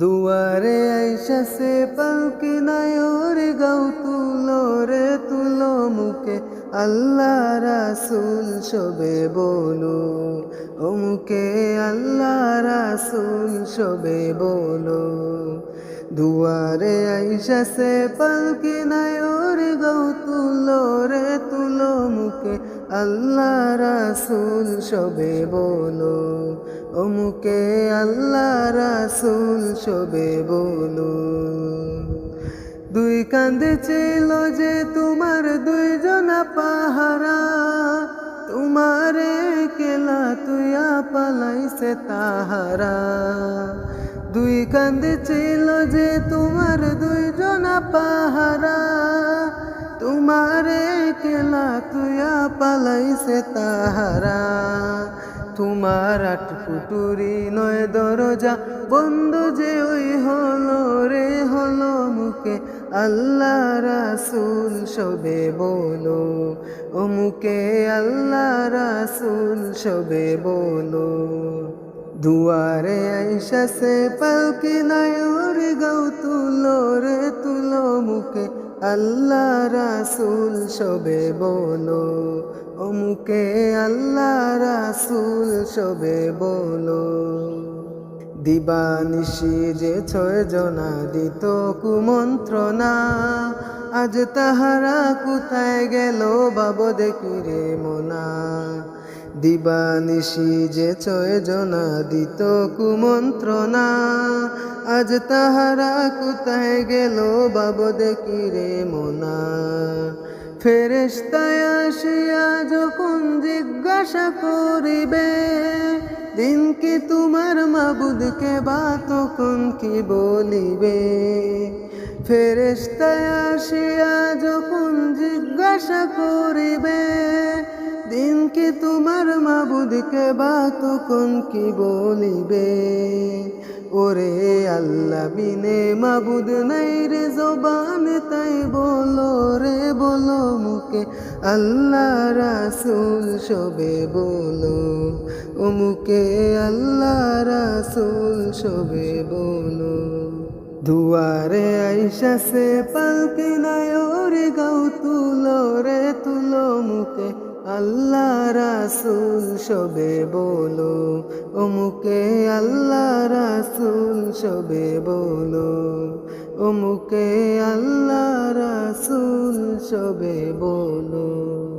দুয়ারে আইসা সে পালকি নায়র গাও তুলো রে, তুলো মুখে। আল্লাহ রাসুল সবে বলো ও মুখে আল্লাহ রাসুল সবে বলো দুয়ারে আইসা সে পালকি নায়র গাও তুলো রে, তুলো মুখে। আল্লাহ রাসুল সবে বলো মুখে আল্লাহ রাসুল সবে বলো। দুই কান্দে ছিল যে তোমার দুইজনা পাহারা তোমারে কেলা তুইয়া পালাইছে তাহারা। দুই কান্দে ছিল যে তোমার দুইজনা পাহারা তোমারে কেলা তুইয়া পালাইছে তাহারা। তোমার আট ফুটুরি নয় দরজা। বন্ধ যে ওই হলো রে, হলো মুখে। আল্লাহ রাসুল সবে বলো। ও মুখে আল্লাহ রাসুল সবে বলো। দুয়ারে আইসা সে পালকি নায়র গাও তুলো রে, তুলো মুখে। আল্লাহ রাসুল সবে বলো, অমুকে আল্লাহ রাসুল সবে বলো। দিবানিশি যে ছয় জনা দিত কুমন্ত্রণা, আজ তাহারা কোথায় গেল বাব দেখি রে মোনা। দিবানিশি যে ছয় জনা দিত কুমন্ত্রণা। আজ তাহারা কোথায় গেল বাব দেখি রে মোনা। ফেরেস্তায় আসিয়া যখন জিজ্ঞাসা করিবে দিন কি তোমার মাবুদকে বা তখন কি বলিবে? ফেরেস্তায় আসিয়া যখন জিজ্ঞাসা করিবে দিন কি তোমার মাবুদকে বা তখন কি বলিবে? ওরে আল্লাহ, বিনে মাবুদ নাই রে জবান, তাই বলো রে, বলো মুখে। আল্লাহ রাসুল সবে বলো, ও মুখে আল্লাহ রাসুল সবে বলো। দুয়ারে আইসা সে পালকি আল্লাহ রাসুল সবে বলো অমুকে আল্লাহ রাসুল সবে বলো অমুকে আল্লাহ রাসুল সবে বলো।